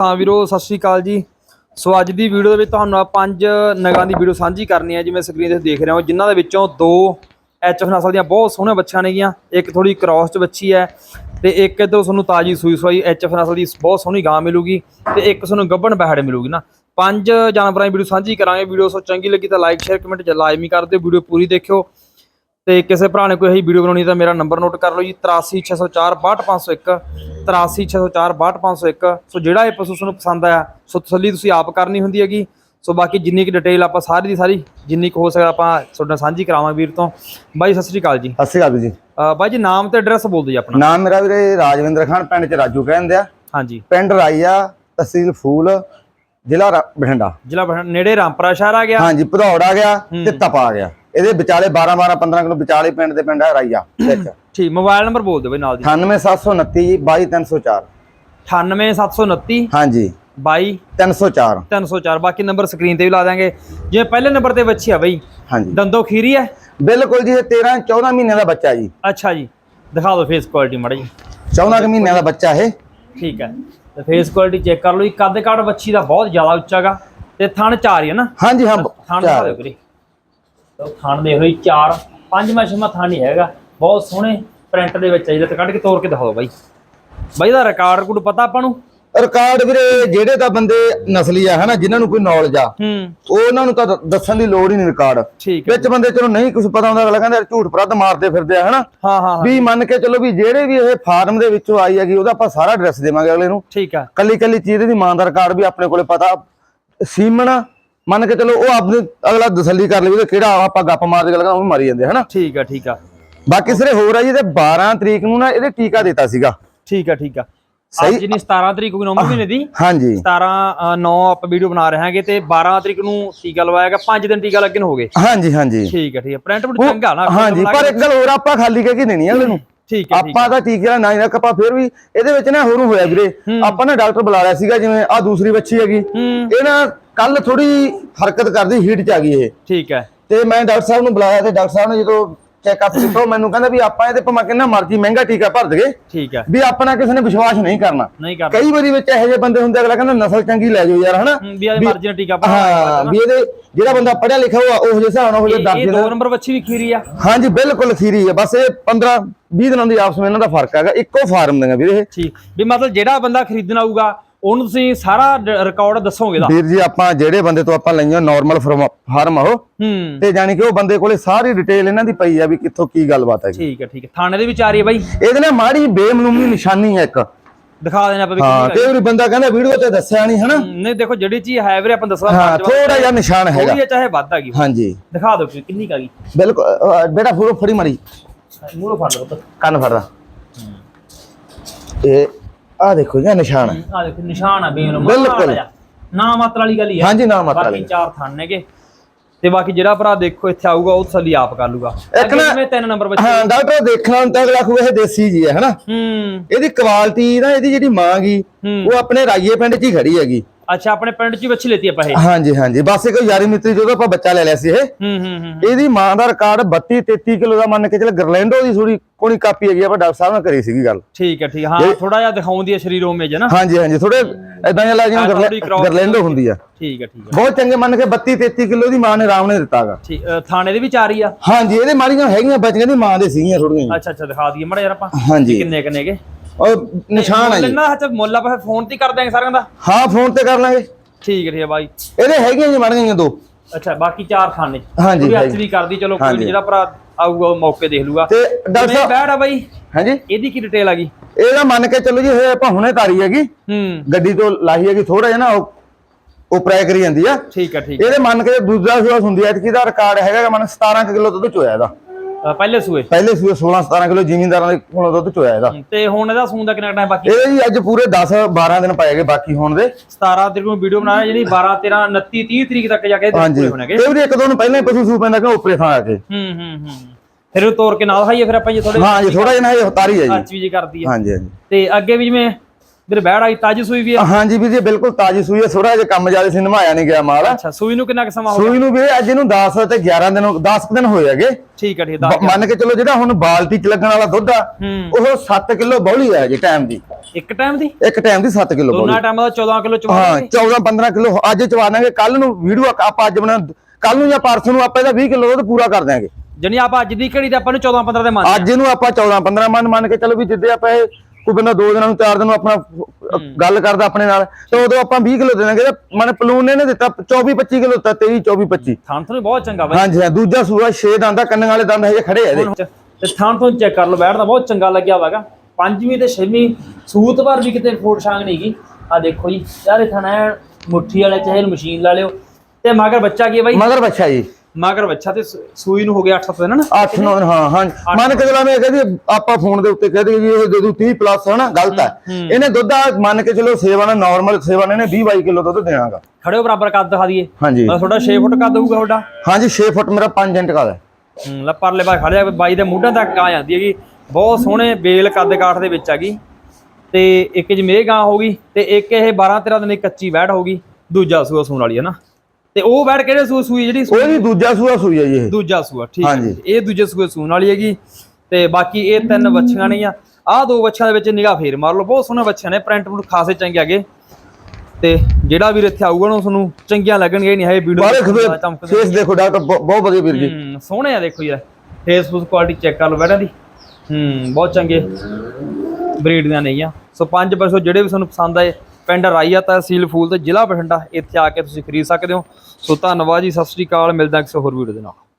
ਤਾਂ ਵੀਰੋ, ਸਤਿ ਸ਼੍ਰੀ ਅਕਾਲ ਜੀ। ਸੋ ਅੱਜ ਦੀ ਵੀਡੀਓ ਦੇ ਵਿੱਚ ਤੁਹਾਨੂੰ ਆ ਪੰਜ ਨਗਾਂ ਦੀ ਵੀਡੀਓ ਸਾਂਝੀ ਕਰਨੀ ਹੈ, ਜਿਵੇਂ ਸਕਰੀਨ ਤੇ ਤੁਸੀਂ ਦੇਖ ਰਹੇ ਹੋ, ਜਿਨ੍ਹਾਂ ਦੇ ਵਿੱਚੋਂ ਦੋ ਐਚਐਫ ਨਸਲ ਦੀਆਂ ਬਹੁਤ ਸੋਹਣੀਆਂ ਬੱਚੀਆਂ ਨੇਗੀਆਂ, ਇੱਕ ਥੋੜੀ ਕ੍ਰਾਸ ਚ ਬੱਚੀ ਹੈ ਤੇ ਇੱਕ ਇਧਰੋਂ ਤੁਹਾਨੂੰ ਤਾਜੀ ਸੂਈ ਸਵਾਈ ਐਚਐਫ ਨਸਲ ਦੀ ਬਹੁਤ ਸੋਹਣੀ ਗਾਂ ਮਿਲੂਗੀ ਤੇ ਇੱਕ ਤੁਹਾਨੂੰ ਗੱਬਣ ਬਹਿੜ ਮਿਲੂਗੀ ਨਾ। ਪੰਜ ਜਾਨਵਰਾਂ ਦੀ ਵੀਡੀਓ ਸਾਂਝੀ ਕਰਾਂਗੇ। ਵੀਡੀਓ ਸੋ ਚੰਗੀ ਲੱਗੀ ਤਾਂ ਲਾਈਕ ਸ਼ੇਅਰ ਕਮੈਂਟ ਲਾਜ਼ਮੀ ਕਰ ਦਿਓ। ਵੀਡੀਓ ਪੂਰੀ ਦੇਖਿਓ। ਤੇ ਕਿਸੇ ਭਰਾ ਨੇ ਕੋਈ ਇਹੀ ਵੀਡੀਓ ਬਣਾਉਣੀ ਤਾਂ ਮੇਰਾ ਨੰਬਰ ਨੋਟ ਕਰ ਲਓ ਜੀ 83604 62501 ਸੋ ਜਿਹੜਾ ਇਹ ਪਸ਼ੂ ਤੁਹਾਨੂੰ ਪਸੰਦ ਆਇਆ ਸੋ ਤਸੱਲੀ ਤੁਸੀਂ ਆਪ ਕਰਨੀ ਹੁੰਦੀ ਹੈਗੀ। ਸੋ ਬਾਕੀ ਜਿੰਨੀ ਕੁ ਡਿਟੇਲ ਆਪਾਂ ਸਾਰੀ ਦੀ ਸਾਰੀ ਜਿੰਨੀ ਕੁ ਹੋ ਸਕਦਾ ਆਪਾਂ ਤੁਹਾਡੇ ਨਾਲ ਸਾਂਝੀ ਕਰਾਵਾਂਗੇ ਵੀਰ ਤੋਂ। ਬਾਈ ਸਤਿ ਸ੍ਰੀ ਅਕਾਲ ਜੀ। ਸਤਿ ਸ਼੍ਰੀ ਅਕਾਲ ਜੀ। ਬਾਈ ਜੀ ਨਾਮ ਤੇ ਐਡਰੈਸ ਬੋਲ ਦਿਓ ਜੀ ਆਪਣਾ। ਨਾਮ ਮੇਰਾ ਵੀਰੇ ਰਾਜਵਿੰਦਰ ਖਾਨ ਪਿੰਡ ਚ ਰਾਜੂ ਕਹਿੰਦੇ ਆ ਹਾਂਜੀ। ਪਿੰਡ ਰਾਈਆ ਤਹਿਸੀਲ ਫੂਲ ਜ਼ਿਲ੍ਹਾ ਬਠਿੰਡਾ। ਜ਼ਿਲ੍ਹਾ ਬਠਿੰਡਾ- ਨੇੜੇ ਰਾਮਪੁਰਾ ਸ਼ਹਿਰ ਆ ਗਿਆ। ਹਾਂਜੀ ਭਦੌੜ ਆ ਗਿਆ ਤੇ ਤਪਾ ਆ ਗਿਆ। ਇਹਦੇ ਵਿਚਾਲੇ 12 12 15 ਕਿਲੋ ਵਿਚਾਲੇ ਪਿੰਡ ਦੇ ਪਿੰਡ ਆ ਰਾਈਆ ਵਿੱਚ। ਠੀਕ ਮੋਬਾਈਲ ਨੰਬਰ ਬੋਲ ਦਿਓ ਬਾਈ ਨਾਲ ਦੀ। 98729 22304 98729 ਹਾਂਜੀ। 22 304 304 ਬਾਕੀ ਨੰਬਰ ਸਕਰੀਨ ਤੇ ਵੀ ਲਾ ਦਾਂਗੇ ਜਿਵੇਂ ਪਹਿਲੇ ਨੰਬਰ ਤੇ ਬੱਚੀ ਆ ਬਈ ਹਾਂਜੀ। ਦੰਦੋ ਖੀਰੀ ਹੈ ਬਿਲਕੁਲ ਜੀ ਇਹ 13 14 ਮਹੀਨਿਆਂ ਦਾ ਬੱਚਾ ਜੀ। ਅੱਛਾ ਜੀ ਦਿਖਾ ਦਿਓ ਫੇਸ ਕੁਆਲਿਟੀ ਮਾੜਾ ਜੀ। 14 ਕੁ ਮਹੀਨਿਆਂ ਦਾ ਬੱਚਾ ਇਹ। ਠੀਕ ਹੈ ਤੇ ਫੇਸ ਕੁਆਲਿਟੀ ਚੈੱਕ ਕਰ ਲਓ ਜੀ। ਕੱਦ ਕਾਠ ਬੱਚੀ ਦਾ ਬਹੁਤ ਜ਼ਿਆਦਾ ਉੱਚਾਗਾ ਤੇ ਥਣ ਚਾਰ ਹੀ ਹੈ ਨਾ। ਹਾਂਜੀ ਹਾਂ ਥਣ ਦਿਖਾ ਦਿਓ ਵੀਰੇ। ਤੇ ਥਣ ਦੇਖ ਲਓ ਜੀ ਚਾਰ ਪੰਜ ਮਸ਼ਮਾ ਥਣ ਹੀ ਹੈਗਾ। ਬਹੁਤ ਸੋਹਣੇ ਪ੍ਰਿੰਟ ਦੇ ਵਿੱਚ ਤੇ ਕੱਢ ਕੇ ਤੋੜ ਕੇ ਦਿਖਾਓ ਬਾਈ। ਬਾਈ ਦਾ ਰਿਕਾਰਡ ਕੋਡ ਪਤਾ ਆਪਾਂ ਨੂੰ? ਰਿਕਾਰਡ ਵੀਰੇ ਜਿਹੜੇ ਤਾਂ ਬੰਦੇ ਨਸਲੀ ਆ ਹਨਾ ਜਿਨ੍ਹਾਂ ਨੂੰ ਕੋਈ ਨੌਲੇਜ ਆ ਹੂੰ। ਉਹ ਉਹਨਾਂ ਨੂੰ ਤਾਂ ਦੱਸਣ ਦੀ ਲੋੜ ਹੀ ਨਹੀਂ ਰਿਕਾਰਡ ਵਿੱਚ ਬੰਦੇ ਚਲੋ ਨਹੀਂ ਕੁਝ ਪਤਾ ਹੁੰਦਾ ਅਗਲਾ ਕਹਿੰਦਾ ਝੂਠ ਪ੍ਰਦ ਮਾਰਦੇ ਫਿਰਦੇ ਆ ਹਨਾ। ਹਾਂ ਹਾਂ ਹਾਂ। ਵੀ ਮੰਨ ਕੇ ਚਲੋ ਵੀ ਜਿਹੜੇ ਵੀ ਇਹ ਫਾਰਮ ਦੇ ਵਿੱਚੋਂ ਆਈ ਹੈਗੀ ਉਹਦਾ ਆਪਾਂ ਸਾਰਾ ਐਡਰੈਸ ਦੇਵਾਂਗੇ ਅਗਲੇ ਨੂੰ। ਠੀਕ ਹੈ ਕੱਲੀ ਕੱਲੀ ਚੀਜ਼ ਦੀ ਮਾਂ ਦਾ ਰਿਕਾਰਡ ਵੀ ਆਪਣੇ ਕੋਲੇ ਪਤਾ। ਸੀਮਣਾ ਮੰਨ ਕੇ ਚਲੋ ਉਹ ਆਪਣੇ ਅਗਲਾ ਤਸੱਲੀ ਕਰ ਲਵੇ ਕਿਹੜਾ ਆਪਾਂ ਗੱਪ ਮਾਰਦੇ ਗੱਲ ਕਰਾਂ ਉਹ ਵੀ ਮਾਰੀ ਜਾਂਦੇ ਹਨਾ? ਠੀਕ ਹੈ ਠੀਕ ਆ। ਬਾਕੀ ਸਿਰੇ ਹੋਰ ਆ ਜੀ ਤੇ 12 ਤਰੀਕ ਨੂੰ ਨਾ ਇਹਦੇ ਟੀਕਾ ਦਿੱਤਾ ਸੀਗਾ। ਠੀਕ ਆ ਠੀਕ ਆ। ਸਹੀ- ਅੱਜ ਨਹੀਂ 17 ਤਰੀਕ ਨੂੰ ਨੌਵੇਂ ਮਹੀਨੇ ਦੀ। ਹਾਂਜੀ। 17 9 ਆਪਾਂ ਵੀਡੀਓ ਬਣਾ ਰਹੇ ਹਾਂਗੇ ਤੇ 12 ਤਰੀਕ ਨੂੰ ਟੀਕਾ ਲਵਾਇਆਗਾ 5 ਦਿਨ ਟੀਕਾ ਲੱਗਣ ਹੋ ਗਏ। ਹਾਂਜੀ ਹਾਂਜੀ। ਠੀਕ ਹੈ ਠੀਕ ਹੈ ਪ੍ਰਿੰਟ ਬੜਾ ਚੰਗਾ ਨਾ ਹਾਂਜੀ ਪਰ ਇੱਕ ਗੱਲ ਹੋਰ ਆਪਾਂ ਖਾਲੀ ਕਹਿ ਕੇ ਦੇਣੀ ਆ ਅਗਲੇ ਨੂੰ। ਠੀਕ ਹੈ ਆਪਾਂ ਤਾਂ ਟੀਕੇ ਨਾ ਹੀ ਰੱਖ ਆਪਾਂ ਫਿਰ ਵੀ ਇਹਦੇ ਵਿੱਚ ਨਾ ਹੋਰ ਹੋਇਆ ਵੀਰੇ। ਆਪਾਂ ਨਾ ਡਾਕਟਰ ਬੁਲਾ ਲਿਆ ਸੀਗਾ ਜਿਵੇਂ ਆ ਦੂਸਰੀ ਬੱਚੀ ਹੈਗੀ। ਇਹ ਨਾ ਕੱਲ ਥੋੜੀ ਹਰਕਤ ਕਰਦੀ ਹੀਟ ਚ ਆ ਗਈ ਇਹ। ਠੀਕ ਹੈ। ਤੇ ਮੈਂ ਡਾਕਟਰ ਸਾਹਿਬ ਨੂੰ ਬੁਲਾਇਆ ਤੇ ਡਾਕਟਰ ਸਾਹਿਬ ਨੇ ਜਦੋਂ ਚੈੱਕਅਪ ਕੀਤਾ ਮੈਨੂੰ ਕਹਿੰਦਾ ਵੀ ਆਪਾਂ ਇਹਦੇ ਭਾਵੇਂ ਕਿੰਨਾ ਮਰਜ਼ੀ ਮਹਿੰਗਾ ਟੀਕਾ ਭਰ ਦਗੇ ਠੀਕ ਹੈ। ਵੀ ਆਪਣਾ ਕਿਸੇ ਨੇ ਵਿਸ਼ਵਾਸ ਨਹੀਂ ਕਰਨਾ। ਨਹੀਂ ਕਈ ਵਾਰੀ ਵਿੱਚ ਇਹੋ ਜਿਹੇ ਬੰਦੇ ਹੁੰਦੇ ਅਗਲਾ ਕਹਿੰਦਾ ਨਸਲ ਚੰਗੀ ਲੈ ਜਾਓ ਯਾਰ ਹਨਾ? ਵੀ ਆਦੀ ਮਰਜ਼ੀ ਨਾਲ ਟੀਕਾ ਪਾ ਹਾਂ ਵੀ ਇਹਦੇ ਜਿਹੜਾ ਬੰਦਾ ਪੜਿਆ ਲਿਖਿਆ ਹੋਆ ਉਹ ਜਿਹੇ ਹਿਸਾਬ ਨਾਲ ਉਹ ਜਿਹੇ ਇਹ ਦਰਜੇ ਦੋ ਦਾ ਨੰਬਰ ਬੱਚੀ ਵੀ ਖੀਰੀ ਆ। ਹਾਂਜੀ ਬਿਲਕੁਲ ਖੀਰੀ ਹੈ ਬਸ ਇਹ 15 20 ਦਿਨਾਂ ਦੀ ਆਪਸ ਵਿੱਚ ਇਹਨਾਂ ਦਾ ਫ਼ਰਕ ਹੈਗਾ। ਇੱਕੋ ਫਾਰਮ ਦੀਆਂ ਵੀਰੇ ਇਹ। ਠੀਕ। ਵੀ ਮਤਲਬ ਜਿਹੜਾ ਬੰਦਾ ਖਰੀਦਣ ਆਊਗਾ ਉਹਨੂੰ ਤੁਸੀਂ ਸਾਰਾ ਰਿਕਾਰਡ ਦੱਸੋਗੇ ਦਾ ਵੀਰ ਜੀ ਆਪਾਂ ਜਿਹੜੇ ਬੰਦੇ ਤੋਂ ਆਪਾਂ ਲਈਆਂ ਨਾਰਮਲ ਫਾਰਮ ਆ ਉਹ ਹੂੰ। ਤੇ ਜਾਨੀ ਕਿ ਉਹ ਬੰਦੇ ਕੋਲੇ ਸਾਰੀ ਡਿਟੇਲ ਇਹਨਾਂ ਦੀ ਪਈ ਆ ਵੀ ਕਿੱਥੋਂ ਕੀ ਗੱਲਬਾਤ ਹੈਗੀ। ਠੀਕ ਹੈ ਠੀਕ ਹੈ। ਥਾਣੇ ਦੇ ਵਿੱਚ ਆ ਰਹੀ ਹੈ ਬਾਈ। ਇਹਦੇ ਨਾਲ ਮਾੜੀ ਬੇਮਲੂਮੀ ਨਿਸ਼ਾਨੀ ਹੈ ਇੱਕ। ਦਿਖਾ ਦੇਣਾ ਆਪਾਂ ਵੀ ਹਾਂ ਕਈ ਵਾਰੀ ਬੰਦਾ ਕਹਿੰਦਾ ਵੀਡੀਓ ਤੇ ਦੱਸਿਆ ਨਹੀਂ ਹਨਾ? ਕੁ- ਨਹੀਂ ਦੇਖੋ ਜਿਹੜੀ ਚੀਜ਼ ਹੈ ਵੀਰੇ ਆਪਾਂ ਦੱਸਣਾ ਹਾਂ ਥੋੜਾ ਜਿਹਾ ਨਿਸ਼ਾਨ ਹੈਗਾ। ਥੋੜੀ ਚਾਹੇ ਵੱਧ ਹੈਗੀ। ਹਾਂਜੀ। ਦਿਖਾ ਦਿਓ ਕਿ ਕਿੰਨੀ ਕਾਗੀ ਬਿਲਕੁਲ ਬੇਟਾ ਫੋਟੋ ਫੜੀ ਮਾਰੀ ਮੂਹਰੋਂ ਫੜ ਲਓ। ਕੰਨ ਫੜਦਾ। ਇਹ ਆ ਦੇਖੋ ਜੀ ਨਿਸ਼ਾਨ ਹੈ। ਆ ਦੇਖੋ ਨਿਸ਼ਾਨ ਆ ਬੇਨ ਬਿਲਕੁਲ। ਨਾ ਮਾਤਰ ਵਾਲੀ ਗੱਲ ਹੀ ਹੈ। ਹਾਂਜੀ, ਨਾ ਮਾਤਰ ਵਾਲੀ। ਬਾਕੀ ਚਾਰ ਥਣ ਨੇਗੇ। ਤੇ ਬਾਕੀ ਜਿਹੜਾ ਭਰਾ ਦੇਖੋ ਇੱਥੇ ਆਊਗਾ ਉਹ ਤਸੱਲੀ ਆਪ ਕਰ ਲੂਗਾ। ਇੱਕ ਨਾ- ਜਿਵੇਂ ਤਿੰਨ ਨੰਬਰ ਬੱਚੇ। ਹਾਂ ਡਾਕਟਰ ਦੇਖਣਾ ਤਾਂ ਅਗਲਾ ਇਹ ਦੇਸੀ ਜੀ ਹੈ ਹਨਾ? ਹੂੰ। ਇਹਦੀ ਕੁਆਲਿਟੀ ਨਾ ਇਹਦੀ ਜਿਹੜੀ ਮਾਂ ਗੀ ਹੂੰ। ਉਹ ਆਪਣੇ ਰਾਈਏ ਪਿੰਡ 'ਚ ਹੀ ਖੜੀ ਹੈਗੀ। ਅੱਛਾ ਆਪਣੇ ਪਿੰਡ 'ਚ ਬੱਚੀ ਲੈਤੀ ਆਪਾਂ ਇਹ? ਹਾਂਜੀ ਹਾਂਜੀ। ਬਸ ਇੱਕ ਯਾਰੀ ਮਿੱਤਰੀ ਜਦੋਂ ਆਪਾਂ ਬੱਚਾ ਲੈ ਲਿਆ ਸੀ ਇਹ। ਹੂੰ ਹੂੰ ਇਹਦੀ ਮਾਂ ਦਾ ਰਿਕਾਰਡ 32 33 ਕਿਲੋ ਦਾ ਮੰਨ ਕੇ ਚੱਲ ਗਰਲੈਂਡੋ ਦੀ ਥੋੜੀ ਕੋਣੀ ਕਾਪੀ ਹੈਗੀ ਆਪਾਂ ਡਾਕਟਰ ਸਾਹਿਬ ਨਾਲ ਕਰੀ ਸੀਗੀ ਗੱਲ। ਠੀਕ ਹੈ ਠੀਕ ਹੈ। ਥੋੜਾ ਜਿਹਾ ਦਿਖਾਉਂਦੀ ਹੈ ਸਰੀਰ ਉਮੇ ਜ ਨਾ। ਹਾਂਜੀ ਹਾਂਜੀ। ਥੋੜੇ ਇਦਾਂ ਜਿਹਾ ਲੱਗ ਹਾਂ, ਜਿਵੇਂ ਥੋੜ੍ਹੀ cross ਗਰਲੈਂਡੋ ਹੁੰਦੀ ਆ। ਠੀਕ ਹੈ ਠੀਕ ਹੈ। ਬਹੁਤ ਚੰਗੇ ਮੰਨ ਕੇ 32 33 ਕਿਲੋ ਦੀ ਮਾਂ ਨੇ ਆਰਾਮ ਨੇ ਦਿੱਤਾਗਾ ਠੀਕ ਥਾਣੇ ਦੇ ਵਿੱਚ ਆ ਰਹੀ ਆ? ਹਾਂਜੀ ਇਹਦੇ ਮਾੜੀਆਂ ਹੈਗੀਆਂ ਬੱਚੀਆਂ ਦੀ ਮਾਂ ਦੇ ਸੀਗੀਆਂ ਥੋੜੀਆਂ ਅੱਛਾ ਅੱਛਾ ਦਿਖਾ ਦਈਏ ਮੜਾ ਯਾਰ ਆਪਾਂ। ਹਾਂਜੀ। ਕਿੰਨੇ ਕਿੰਨੇ ਕੇ ਉਹ ਨਿਸ਼ਾਨ ਆ ਜੀ। ਲੈਣਾ ਹੱਥ ਮੁੱਲ ਆਪਾਂ ਫਿਰ ਫੋਨ ਤੇ ਹੀ ਕਰ ਦਿਆਂਗੇ ਸਾਰਿਆਂ ਦਾ। ਹਾਂ ਫੋਨ ਤੇ ਕਰ ਲਾਂਗੇ। ਠੀਕ ਹੈ ਠੀਕ ਹੈ ਬਾਈ। ਇਹਦੇ ਹੈਗੀਆਂ ਜੀ ਮਾੜੀਆਂ ਜਿਹੀਆਂ ਦੋ। ਅੱਛਾ ਬਾਕੀ ਚਾਰ ਖਾਨੇ। ਹਾਂਜੀ, ਹੱਥ ਹਾਂਜੀ। ਵੀ ਕਰਦੀ ਚਲੋ ਕੋਈ ਨੀ। ਜਿਹੜਾ ਭਰਾ ਆਊਗਾ ਉਹ ਮੌਕੇ ਦੇਖ ਲੂਗਾ। ਤੇ ਡਾਕਟਰ ਸਾਹਿਬ ਬੈਠ ਆ ਬਾਈ? ਹਾਂਜੀ ਇਹਦੀ ਕੀ ਡਿਟੇਲ ਆ ਗਈ? ਇਹਦਾ ਮੰਨ ਕੇ ਚੱਲੋ ਜੀ ਇਹ ਆਪਾਂ ਹੁਣੇ ਤਾਰੀ ਹੈਗੀ। ਹੂੰ। ਗੱਡੀ ਤੋਂ ਲਾਹੀ ਹੈਗੀ ਥੋੜਾ ਜਿਹਾ ਨਾ ਉਹ ਉਪਰਾਇ ਕਰੀ ਜਾਂਦੀ ਆ। ਠੀਕ ਹੈ ਠੀਕ ਹੈ ਇਹਦੇ ਮੰਨ ਕੇ ਦੂਜਾ ਸੂਆ ਹੁੰਦੀ ਐ ਕਿ ਦਾ ਰਿਕਾਰਡ ਹੈਗਾ ਮਨ 17 ਕੁ ਕਿਲੋ ਦੁੱਧ ਚੋਇਆ ਇਹਦਾ। ਪਹਿਲੇ ਸੂਏ? ਪਹਿਲੇ ਸੂਏ 16 17 ਕਿਲੋ ਜ਼ਿਮੀਂਦਾਰਾਂ ਦੇ ਕੋਲੋਂ ਦੁੱਧ ਚੋਇਆ ਇਹਦਾ। ਤੇ ਹੁਣ ਇਹਦਾ ਸੂਣ ਦਾ ਕਿੰਨਾ ਟਾਈਮ ਬਾਕੀ? ਇਹਦੇ ਜੀ ਅੱਜ ਪੂਰੇ 10 12 ਦਿਨ ਪਾਏਗੇ ਬਾਕੀ ਹੋਣ ਦੇ। 17 ਤਰੀਕ ਨੂੰ ਵੀਡੀਓ ਬਣਾਇਆ ਜਿਹੜੀ 12 13 29 30 ਤਰੀਕ ਤੱਕ ਜਾ ਕੇ ਪੂਰੇ ਹੋਣਗੇ। ਇਹ ਵੀ ਇੱਕ ਦੋ ਨੂੰ ਪਹਿਲਾਂ ਹੀ ਪਸ਼ੂ ਸੂ ਪੈਂਦਾ ਕਿ ਉਪਰੇ ਥਾਂ ਆ ਕੇ। ਹੂੰ ਹੂੰ ਹੂੰ। ਫਿਰ ਤੋੜ ਕੇ ਨਾਲ ਖਾਈਏ ਫਿਰ ਆਪਾਂ ਜੀ ਥੋੜੇ ਹਾਂ ਜੀ ਥੋੜਾ ਜਿਹਾ ਨਾ ਇਹ ਤਾਰੀ ਹੈ ਜੀ। ਵੀ ਜੀ ਕਰਦੀ ਹੈ ਹਾਂਜੀ ਹਾਂਜੀ। ਤੇ ਅੱਗੇ ਵੀ ਜਿਵੇਂ ਵੀਰੇ ਬੈੜ ਆਈ ਤਾਜੀ ਸੂਈ ਵੀ ਆ ਹਾਂਜੀ ਵੀਰ ਜੀ ਬਿਲਕੁਲ ਤਾਜੀ ਸੂਈ ਹੈ ਥੋੜਾ ਜਿਹਾ ਕੰਮ ਜ਼ਿਆਦਾ ਸੀ ਨਮਾਇਆ ਨਹੀਂ ਗਿਆ ਮਾਲ। ਅੱਛਾ ਸੂਈ ਨੂੰ ਕਿੰਨਾ ਕੁ ਸਮਾਂ ਹੋ ਗਿਆ? ਸੂਈ ਨੂੰ ਵੀ ਅੱਜ ਇਹਨੂੰ 10 ਤੇ 11 ਦਿਨ 10 ਦਿਨ ਹੋਏ ਹੈਗੇ। ਠੀਕ ਹੈ ਠੀਕ ਬ- ਮੰਨ ਕੇ ਚਲੋ ਜਿਹੜਾ ਹੁਣ ਬਾਲਟੀ ਚ ਲੱਗਣ ਵਾਲਾ ਦੁੱਧ ਆ ਹੂੰ। ਉਹ 7 ਕਿਲੋ ਬੌਲੀ ਹੈ ਜੀ ਟਾਈਮ ਦੀ। ਇੱਕ ਟਾਈਮ ਦੀ? ਇੱਕ ਟਾਈਮ ਦੀ 7 ਕਿਲੋ ਬੌਲੀ। ਦੋਨਾਂ ਟਾਈਮਾਂ ਦਾ 14 ਕਿਲੋ ਚਵਾ ਹਾਂ 14 15 ਕਿਲੋ ਅੱਜ ਚਵਾ ਦਾਂਗੇ ਕੱਲ ਨੂੰ ਵੀਡੀਓ ਆਪਾਂ ਅੱਜ ਬਣਾ ਕੱਲ ਨੂੰ ਜਾਂ ਪਰਸੋਂ ਨੂੰ ਆਪਾਂ ਇਹਦਾ 20 ਕਿਲੋ ਦੁੱਧ ਪੂਰਾ ਕਰ ਦਿਆਂਗੇ। ਜਣੀ ਆਪਾਂ ਅੱਜ ਦੀ ਘੜੀ ਤੇ ਆਪਾਂ ਨੂੰ 14 15 ਦੇ ਮੰਨ ਅੱਜ ਇਹਨੂੰ ਆਪਾਂ 14 15 ਮਨ ਮੰਨ ਕੇ ਚਲੋ ਵੀ ਜਿੱਦੇ ਆਪਾਂ ਇਹ ਕੋਈ ਬੰਦਾ ਦੋ ਦਿਨਾਂ ਨੂੰ ਚਾਰ ਦਿਨ ਨੂੰ ਆਪਣਾ ਗੱਲ ਕਰਦਾ ਆਪਣੇ ਨਾਲ ਤੇ ਉਦੋਂ ਆਪਾਂ 20 ਕਿਲੋ ਦੇ ਦਾਂਗੇ ਮਨ ਪਲੂਨ ਨੇ ਦਿੱਤਾ 24 25 ਕਿਲੋ ਦਿੱਤਾ 23 24 25 ਥਾਂ ਤੋਂ ਬਹੁਤ ਚੰਗਾ ਬਾਈ। ਹਾਂਜੀ ਹਾਂ ਦੂਜਾ ਸੂਆ 6 ਦੰਦ ਦਾ ਕੰਨਾਂ ਵਾਲੇ ਦੰਦ ਹਜੇ ਖੜੇ ਆ ਇਹਦੇ। ਤੇ ਥਾਂ ਤੋਂ ਚੈੱਕ ਕਰ ਲਓ ਬੈਠਦਾ ਬਹੁਤ ਚੰਗਾ ਲੱਗਿਆ ਵਾਗਾ ਪੰਜਵੀਂ ਤੇ ਛੇਵੀਂ ਸੂਤ ਪਰ ਵੀ ਕਿਤੇ ਫੋਟ ਛਾਂਗ ਨਹੀਂ ਗਈ। ਆ ਦੇਖੋ ਜੀ ਸਾਰੇ ਥਣਾ ਐਨ ਮੁੱਠੀ ਵਾਲੇ ਚਾਹੇ ਮਸ਼ੀਨ ਲਾ ਲਿਓ। ਤੇ ਮਗਰ ਬੱਚਾ ਕੀ ਬਾਈ? ਮਗਰ ਬੱਚਾ ਜੀ। ਮਗਰ ਬੱਚਾ ਤੇ ਸੂਈ ਨੂੰ ਹੋ ਗਿਆ 8 ਦਿਨ ਨਾ? 8 9 ਹਾਂ ਹਾਂ। ਮੰਨ ਕੇ ਚਲਾ ਮੈਂ ਕਹਦੀ ਆਪਾਂ ਫੋਨ ਦੇ ਉੱਤੇ ਕਹਦੇ ਜੀ ਇਹ ਦੇ ਦੂ 30 ਪਲੱਸ ਹੈ ਨਾ ਗਲਤ ਹੈ। ਇਹਨੇ ਦੁੱਧ ਆ ਮੰਨ ਕੇ ਚਲੋ ਸੇਵਾ ਨਾਲ ਨਾਰਮਲ ਸੇਵਾ ਇਹਨੇ 20 22 ਕਿਲੋ ਦੁੱਧ ਦੇਣਾਗਾ ਖੜਿਓ ਬਰਾਬਰ ਕੱਦ ਦਿਖਾ ਦਈਏ। ਹਾਂਜੀ। ਤੁਹਾਡਾ 6 ਫੁੱਟ ਕੱਦ ਹੋਊਗਾ ਤੁਹਾਡਾ। ਹਾਂਜੀ 6 ਫੁੱਟ ਮੇਰਾ 5 ਇੰਚ ਦਾ ਹੈ। ਹੂੰ ਲੈ ਪਰਲੇ ਬਾਈ ਖੜਿਆ ਬਾਈ ਦੇ ਮੋਢਿਆਂ ਤੱਕ ਆ ਜਾਂਦੀ ਹੈਗੀ। ਬਹੁਤ ਸੋਹਣੇ ਬੇਲ ਕੱਦ ਕਾਠ ਦੇ ਵਿੱਚ ਹੈਗੀ। ਤੇ ਇੱਕ ਜਮੇ ਗਾਂ ਹੋਗੀ ਤੇ ਇੱਕ ਇਹ 12 13 ਦਿਨ ਦੀ ਕੱਚੀ ਵੈੜ ਹੋਗੀ ਦੂਜਾ ਸੂਆ ਸੂਣ ਵਾਲੀ ਹੈ ਨਾ। ਤੇ ਉਹ ਵੈੜ ਕਿਹੜੇ ਸੂਆ ਸੂਈ ਜਿਹੜੀ ਉਹ ਜੀ ਦੂਜਾ ਸੂਆ ਸੂਈ ਹੈ ਜੀ ਇਹ। ਦੂਜਾ ਸੂਆ ਠੀਕ ਹੈ। ਇਹ ਦੂਜੇ ਸੂਏ ਸੂਣ ਵਾਲੀ ਹੈਗੀ ਤੇ ਬਾਕੀ ਇਹ ਤਿੰਨ ਬੱਚੀਆਂ ਨੇ ਆ। ਆਹ ਦੋ ਬੱਚਿਆਂ ਦੇ ਵਿੱਚ ਨਿਗਾਹ ਫੇਰ ਮਾਰ ਲਓ। ਬਹੁਤ ਸੋਹਣੇ ਬੱਚੇ ਨੇ ਪ੍ਰਿੰਟ ਪ੍ਰਿੰਟ ਖਾਸੇ ਚੰਗੇ ਹੈਗੇ। ਤੇ ਜਿਹੜਾ ਵੀਰ ਇੱਥੇ ਆਊਗਾ ਨਾ ਉਸ ਨੂੰ ਚੰਗੀਆਂ ਲੱਗਣਗੇ ਨਹੀਂ ਹੈ ਵੀਡੀਓ ਫੇਸ ਦੇਖੋ ਡਾਕਟਰ ਬਹੁਤ ਵਧੀਆ ਵੀਰ ਜੀ। ਸੋਹਣੇ ਆ ਦੇਖੋ ਯਾਰ। ਫੇਸਬੁੱਕ ਕੁਆਲਿਟੀ ਚੈੱਕ ਕਰ ਲਓ ਬੈਠਾਂ ਦੀ। ਹੂੰ ਬਹੁਤ ਚੰਗੇ ਬਰੀਡ ਦੀਆਂ ਨੇਗੀਆਂ ਸੋ ਪੰਜ ਪਰਸੋ ਜਿਹੜੇ ਵੀ ਤੁਹਾਨੂੰ ਪਸੰਦ ਆਏ ਪਿੰਡ ਰਾਈਆ ਤਹਿਸੀਲ ਫੂਲ ਤੇ ਜ਼ਿਲ੍ਹਾ ਬਠਿੰਡਾ, ਇੱਥੇ ਆ ਕੇ ਤੁਸੀਂ ਖਰੀਦ ਸਕਦੇ ਹੋ। ਸੋ ਧੰਨਵਾਦ ਜੀ, ਸਤਿ ਸ੍ਰੀ ਅਕਾਲ, ਮਿਲਦਾ ਕਿਸੇ ਹੋਰ ਵੀਡੀਓ ਦੇ ਨਾਲ।